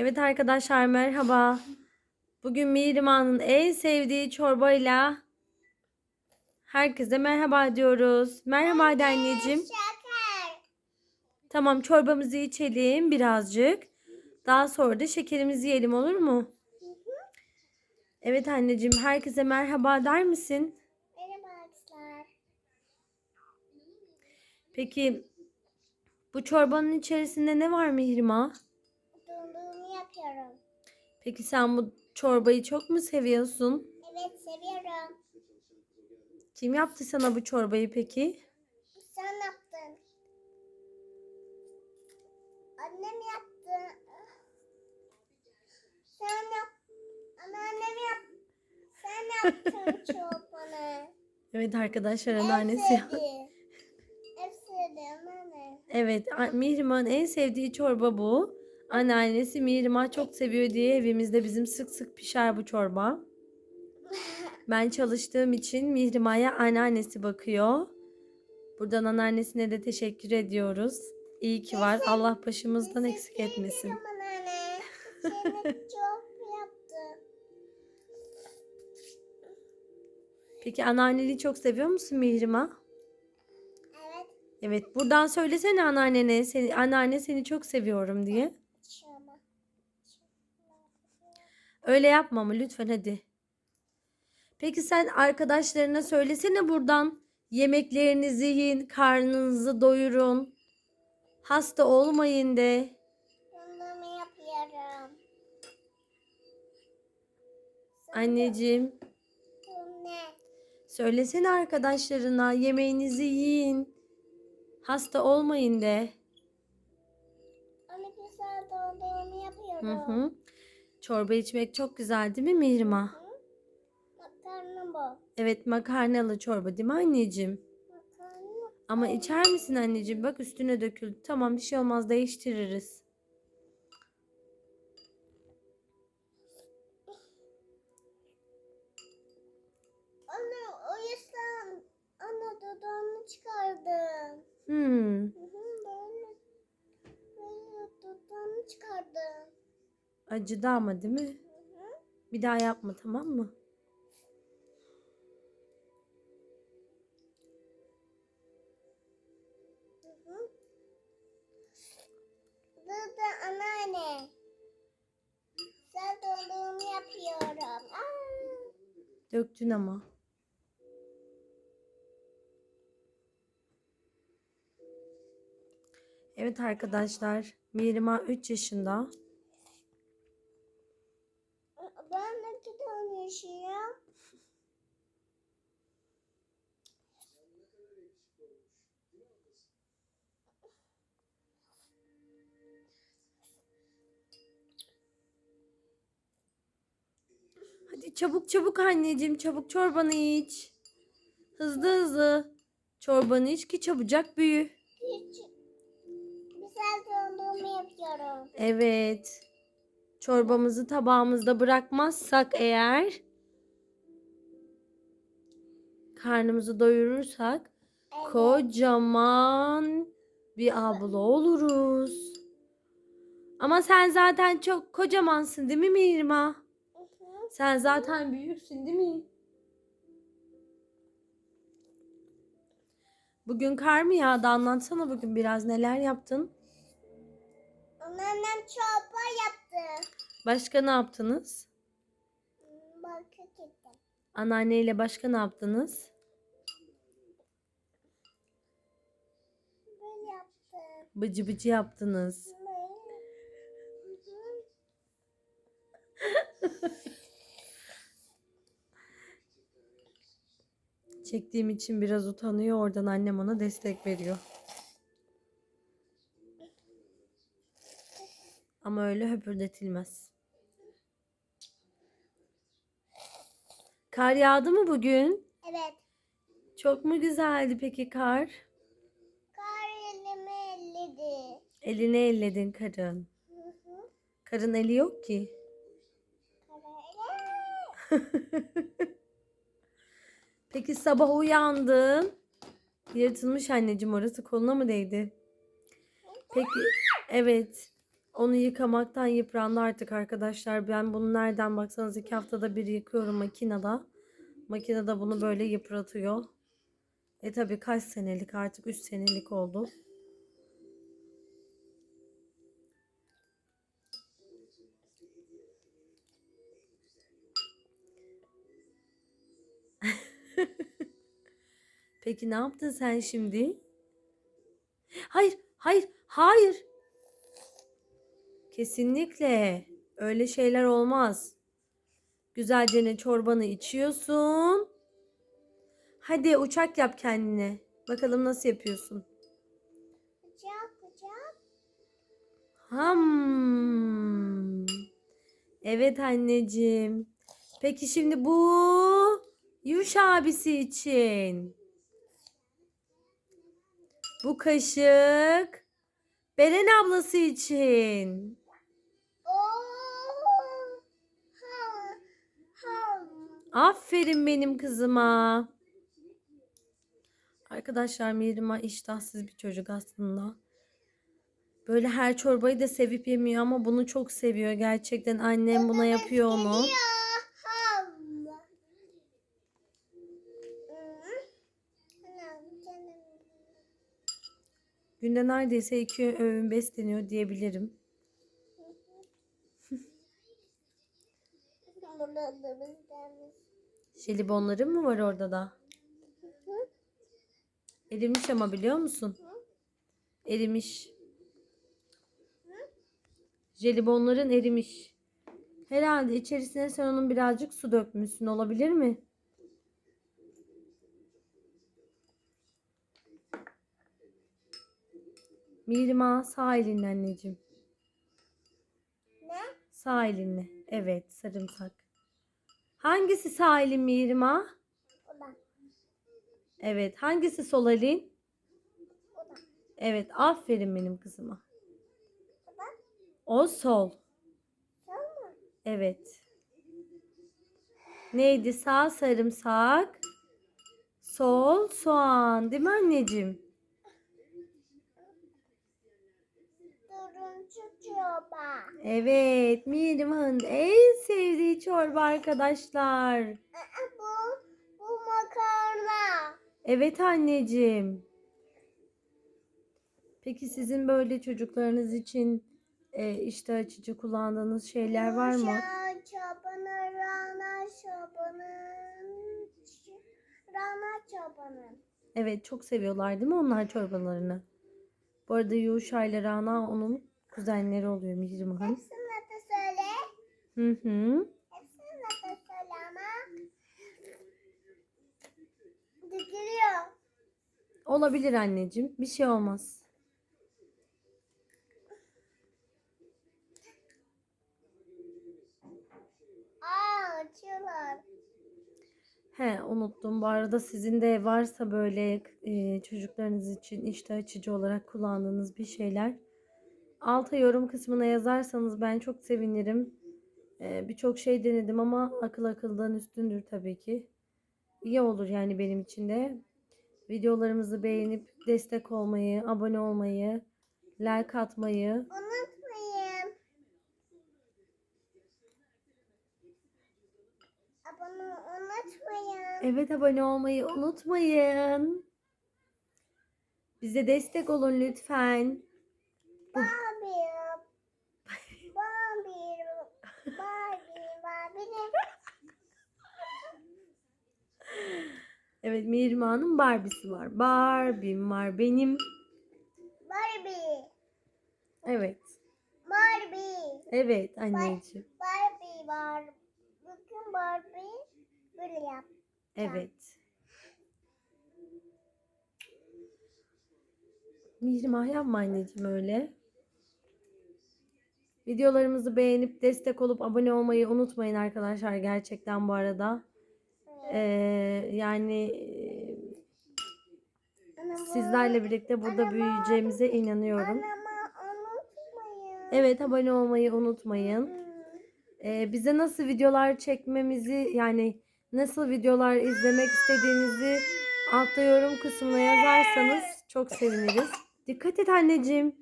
Evet arkadaşlar merhaba. Bugün Mihrimah'ın en sevdiği çorbayla herkese merhaba diyoruz. Merhaba de anneciğim. Şeker. Tamam çorbamızı içelim birazcık. Daha sonra da şekerimizi yiyelim olur mu? Evet anneciğim herkese merhaba der misin? Merhaba arkadaşlar. Peki bu çorbanın içerisinde ne var Mihrimah? Yapıyorum. Peki sen bu çorbayı çok mu seviyorsun? Evet seviyorum. Kim yaptı sana bu çorbayı peki? Sen yaptın. Annem yaptı. Sen yap. Anneannem yap. Sen yaptın çorbanı. Evet arkadaşlar anneannesi. En sevdiğim anne. Evet, Mihrimah'ın en sevdiği çorba bu. Anneannesi Mihrimah çok seviyor diye evimizde bizim sık sık pişer bu çorba. Ben çalıştığım için Mihrimah'a anneannesi bakıyor. Buradan anneannesine de teşekkür ediyoruz. İyi ki var. Allah başımızdan eksik etmesin. Peki anneanneni çok seviyor musun Mihrimah? Evet. Evet, buradan söylesene anneannene. Seni, anneanne seni çok seviyorum diye. Öyle yapma ama lütfen hadi. Peki sen arkadaşlarına söylesene buradan. Yemeklerinizi yiyin, karnınızı doyurun. Hasta olmayın de. Dondurma yapıyorum. Anneciğim, ne? söylesene arkadaşlarına yemeğinizi yiyin. Hasta olmayın de. Anne güzel dondurma Hı yapıyorum. hı. Çorba içmek çok güzel değil mi Mihrimah? Makarna bu. Evet makarnalı çorba değil mi anneciğim? Makarna. Ama içer misin anneciğim? Bak üstüne döküldü. Tamam bir şey olmaz değiştiririz. Acıdı ama değil mi? Bir daha yapma tamam mı? Anneanne. Güzel dondurma yapıyorum. Aa. Döktün ama. Evet arkadaşlar. Mirima 3 yaşında. Ben de iki tane yaşıyorum. Hadi çabuk çabuk anneciğim çabuk çorbanı iç. Hızlı hızlı. Çorbanı iç ki çabucak büyü. Hiç güzel dondurma yapıyorum. Evet. Çorbamızı tabağımızda bırakmazsak eğer karnımızı doyurursak kocaman bir abla oluruz. Ama sen zaten çok kocamansın değil mi Mirma? Sen zaten büyüksün değil mi? Bugün kar mı yağdı? Anlatsana bugün biraz neler yaptın? Anneannem çorba yaptı. Başka ne yaptınız? Marka gittim. Anneanneyle başka ne yaptınız? Böyle yaptı. Bıcı bıcı yaptınız. Çektiğim için biraz utanıyor. Oradan annem ona destek veriyor. Ama öyle höpürdetilmez. Kar yağdı mı bugün? Evet. Çok mu güzeldi peki kar? Kar elimi elledi. Elini elledin karın. Hı hı. Karın eli yok ki. Peki sabah uyandın. Yırtılmış anneciğim orası koluna mı değdi? Peki evet. Onu yıkamaktan yıprandı artık arkadaşlar. Ben bunu nereden baksanız iki haftada bir yıkıyorum makinede. Makinede bunu böyle yıpratıyor. E tabi kaç senelik artık 3 senelik oldu. Peki ne yaptın sen şimdi? Hayır, hayır, hayır. Kesinlikle. Öyle şeyler olmaz. Güzelce ne çorbanı içiyorsun. Hadi uçak yap kendine. Bakalım nasıl yapıyorsun. Kucak kucak. Ham. Evet anneciğim. Peki şimdi bu Yuş abisi için. Bu kaşık Beren ablası için. Aferin benim kızıma. Arkadaşlar Mirima iştahsız bir çocuk aslında. Böyle her çorbayı da sevip yemiyor ama bunu çok seviyor. Gerçekten annem buna yapıyor onu. Günde neredeyse iki öğün besleniyor diyebilirim. Burada da bizden. Jelibonların mı var orada da? Erimiş ama biliyor musun? Erimiş. Jelibonların erimiş. Herhalde içerisine sen onun birazcık su dökmüşsün olabilir mi? Mirma sağ elinle anneciğim. Ne? Sağ elinle. Evet sarımsak. Hangisi sağ elin da. Evet. Hangisi sol elin? Evet. Aferin benim kızıma. O sol. Evet. Neydi? Sağ sarımsak. Sol soğan. Değil mi anneciğim? Çorba. Evet. Mirma'nın en sevdiği çorba arkadaşlar. Bu, bu makarna. Evet anneciğim. Peki sizin böyle çocuklarınız için e, işte açıcı kullandığınız şeyler var mı? Çobanı, rana çobanı. Rana çobanı. Evet çok seviyorlar değil mi onlar çorbalarını? Bu arada Yuşa ile Rana onun kuzenleri oluyor Mihrimah'ın. Hepsini de söyle. Hı hı. Hepsini de söyle ama. Dökülüyor. Olabilir anneciğim. Bir şey olmaz. Aa, açıyorlar. He unuttum. Bu arada sizin de varsa böyle e, çocuklarınız için işte açıcı olarak kullandığınız bir şeyler alta yorum kısmına yazarsanız ben çok sevinirim. E, Birçok şey denedim ama akıl akıldan üstündür tabii ki. İyi olur yani benim için de. Videolarımızı beğenip destek olmayı, abone olmayı, like atmayı, Unutmayın. Abone unutmayın. evet abone olmayı unutmayın. Bize destek olun lütfen. Barbie. Barbie. Barbie. Barbie. Evet Mirma'nın Barbie'si var. Barbie'm var benim. Barbie. Evet. Barbie. Evet anneciğim. Barbie var. Bugün Barbie böyle yap. Evet. Mihrimah yapma anneciğim öyle. Videolarımızı beğenip destek olup abone olmayı unutmayın arkadaşlar gerçekten bu arada. Ee, yani sizlerle birlikte burada büyüyeceğimize inanıyorum. Evet abone olmayı unutmayın. Ee, bize nasıl videolar çekmemizi yani nasıl videolar izlemek istediğinizi altta yorum kısmına yazarsanız çok seviniriz. Dikkat et anneciğim.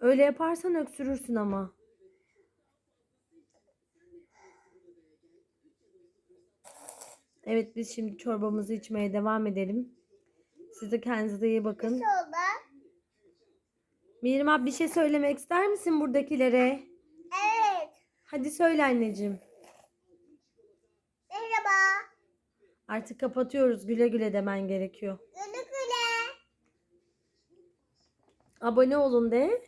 Öyle yaparsan öksürürsün ama. Evet biz şimdi çorbamızı içmeye devam edelim. Siz de kendinize iyi bakın. Solda. Mihrim abi bir şey söylemek ister misin buradakilere? Evet. Hadi söyle anneciğim. Merhaba. Artık kapatıyoruz. Güle güle demen gerekiyor. Güle güle. Abone olun de.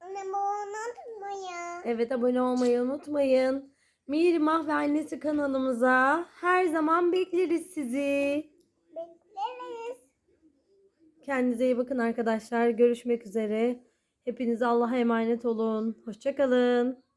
Annemi unutmayın. Evet abone olmayı unutmayın. Mihrimah ve annesi kanalımıza her zaman bekleriz sizi. Bekleriz. Kendinize iyi bakın arkadaşlar. Görüşmek üzere. Hepiniz Allah'a emanet olun. Hoşçakalın.